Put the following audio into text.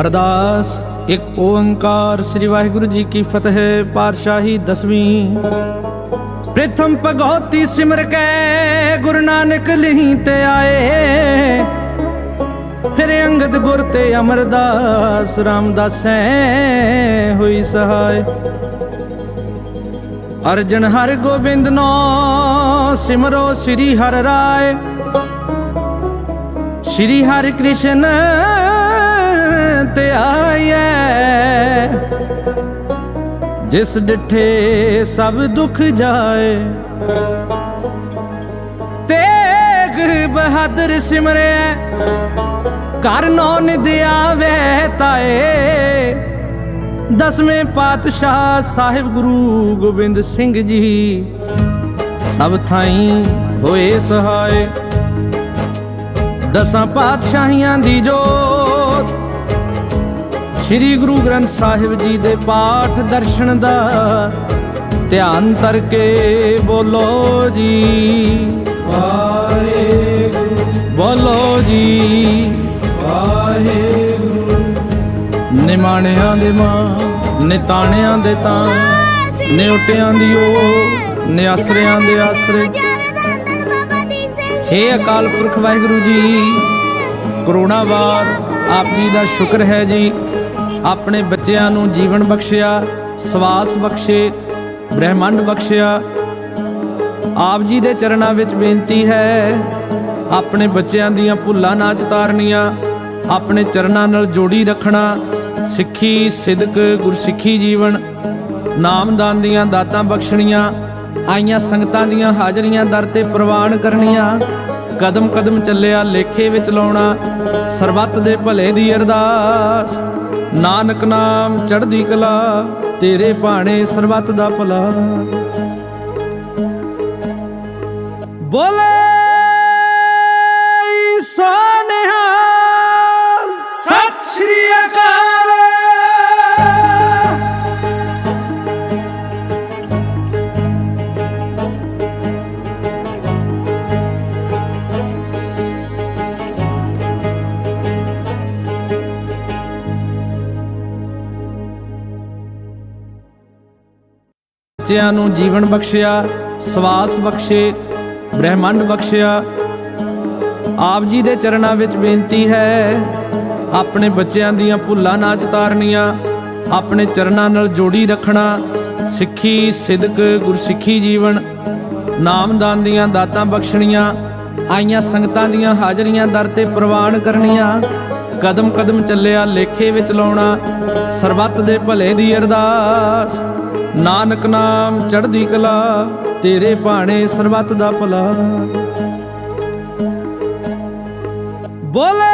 ਅਰਦਾਸ, ਇੱਕ ਓੰਕਾਰ ਸ੍ਰੀ ਵਾਹਿਗੁਰੂ ਜੀ ਕੀ ਫਤਿਹ ਪਾਤਸ਼ਾਹੀ ਦਸਵੀਂ। ਪ੍ਰਥਮ ਭਗਉਤੀ ਸਿਮਰ ਕੈ, ਗੁਰੂ ਨਾਨਕ ਲਿਹੀ ਤੇ ਆਏ। ਫਿਰ ਅੰਗਦ ਗੁਰ ਤੇ ਅਮਰਦਾਸ, ਰਾਮਦਾਸੈ ਹੋਈ ਸਹਾਇ। ਅਰਜਨ ਹਰ ਗੋਬਿੰਦ ਨੋ, ਸਿਮਰੋ ਸ੍ਰੀ ਹਰ ਰਾਏ। ਸ਼੍ਰੀ ਹਰਿ ਕ੍ਰਿਸ਼ਨ ਤੇ ਆਈਐ। ਜਿਸ ਡਿਠੇ ਸਭ ਦੁੱਖ ਜਾਏ। ਤੇਗ ਬਹਾਦਰ ਸਿਮਰਿਆ ਕਰ ਨੌ ਨਿਦ ਆਵੇ ਤਾਏ। ਦਸਵੇਂ ਪਾਤਸ਼ਾਹ ਸਾਹਿਬ ਗੁਰੂ ਗੋਬਿੰਦ ਸਿੰਘ ਜੀ, ਸਭ ਥਾਈ ਹੋਏ ਸਹਾਏ। ਦਸਾਂ ਪਾਤਸ਼ਾਹੀਆਂ ਦੀ ਜੋ ਸ੍ਰੀ ਗੁਰੂ ਗ੍ਰੰਥ ਸਾਹਿਬ ਜੀ ਦੇ ਪਾਠ ਦਰਸ਼ਨ ਦਾ ਧਿਆਨ ਕਰਕੇ ਬੋਲੋ ਜੀ। ਵਾਹਿਗੁਰੂ ਬੋਲੋ ਜੀ। ਵਾਹਿਗੁਰੂ ਨਿਮਾਣਿਆਂ ਦੇ ਮਾਂ, ਨਿਤਾਣਿਆਂ ਦੇ ਤਾਂ, ਨਿਉਟਿਆਂ ਦੀ ਓ, ਨਿਆਸਰਿਆਂ ਦੇ ਆਸਰੇ। ਹੇ ਅਕਾਲ ਪੁਰਖ ਵਾਹਿਗੁਰੂ ਜੀ ਕਰੋਨਾਵਾਰ ਆਪ ਜੀ ਦਾ ਸ਼ੁਕਰ ਹੈ ਜੀ। ਆਪਣੇ ਬੱਚਿਆਂ ਨੂੰ ਜੀਵਨ ਬਖਸ਼ਿਆ, ਸਵਾਸ ਬਖਸ਼ੇ, ਬ੍ਰਹਿਮੰਡ ਬਖਸ਼ਿਆ। ਆਪ ਜੀ ਦੇ ਚਰਨਾਂ ਵਿੱਚ ਬੇਨਤੀ ਹੈ, ਆਪਣੇ ਬੱਚਿਆਂ ਦੀਆਂ ਭੁੱਲਾਂ ਨਾ ਚਤਾਰਨੀਆਂ, ਆਪਣੇ ਚਰਨਾਂ ਨਾਲ ਜੋੜੀ ਰੱਖਣਾ, ਸਿੱਖੀ, ਸਿਦਕ, ਗੁਰਸਿੱਖੀ ਜੀਵਨ, ਨਾਮਦਾਨ ਦੀਆਂ ਦਾਤਾਂ ਬਖਸ਼ਣੀਆਂ, ਆਈਆਂ ਸੰਗਤਾਂ ਦੀਆਂ ਹਾਜ਼ਰੀਆਂ ਦਰ ਤੇ ਪ੍ਰਵਾਨ ਕਰਨੀਆਂ ਕਦਮ ਕਦਮ ਚੱਲਿਆ ਲੇਖੇ ਵਿੱਚ ਲਾਉਣਾ, ਸਰਬੱਤ ਦੇ ਭਲੇ ਦੀ ਅਰਦਾਸ। ਨਾਨਕ ਨਾਮ ਚੜ੍ਹਦੀ ਕਲਾ ਤੇਰੇ ਭਾਣੇ ਸਰਬੱਤ ਦਾ ਭਲਾ। ਬੋਲੇ! ਬੱਚਿਆਂ ਨੂੰ ਜੀਵਨ ਬਖਸ਼ਿਆ, ਸਵਾਸ ਬਖਸ਼ੇ, ਬ੍ਰਹਿਮੰਡ ਬਖਸ਼ਿਆ। ਆਪ ਜੀ ਦੇ ਚਰਨਾਂ ਵਿੱਚ ਬੇਨਤੀ ਹੈ, ਆਪਣੇ ਬੱਚਿਆਂ ਦੀਆਂ ਭੁੱਲਾਂ ਨਾ ਚਤਾਰਨੀਆਂ, ਆਪਣੇ ਚਰਨਾਂ ਨਾਲ ਜੋੜੀ ਰੱਖਣਾ, ਸਿੱਖੀ, ਸਿਦਕ, ਗੁਰਸਿੱਖੀ ਜੀਵਨ, ਨਾਮਦਾਨ ਦੀਆਂ ਦਾਤਾਂ ਬਖਸ਼ਣੀਆਂ, ਆਈਆਂ ਸੰਗਤਾਂ ਦੀਆਂ ਹਾਜ਼ਰੀਆਂ ਦਰ ਤੇ ਪ੍ਰਵਾਨ ਕਰਨੀਆਂ। ਕਦਮ ਕਦਮ ਚੱਲਿਆ, ਲੇਖੇ ਵਿੱਚ ਲਾਉਣਾ, ਸਰਬੱਤ ਦੇ ਭਲੇ ਦੀ ਅਰਦਾਸ। ਨਾਨਕ ਨਾਮ ਚੜ੍ਹਦੀ ਕਲਾ, ਤੇਰੇ ਭਾਣੇ ਸਰਬੱਤ ਦਾ ਭਲਾ। ਬੋਲੇ!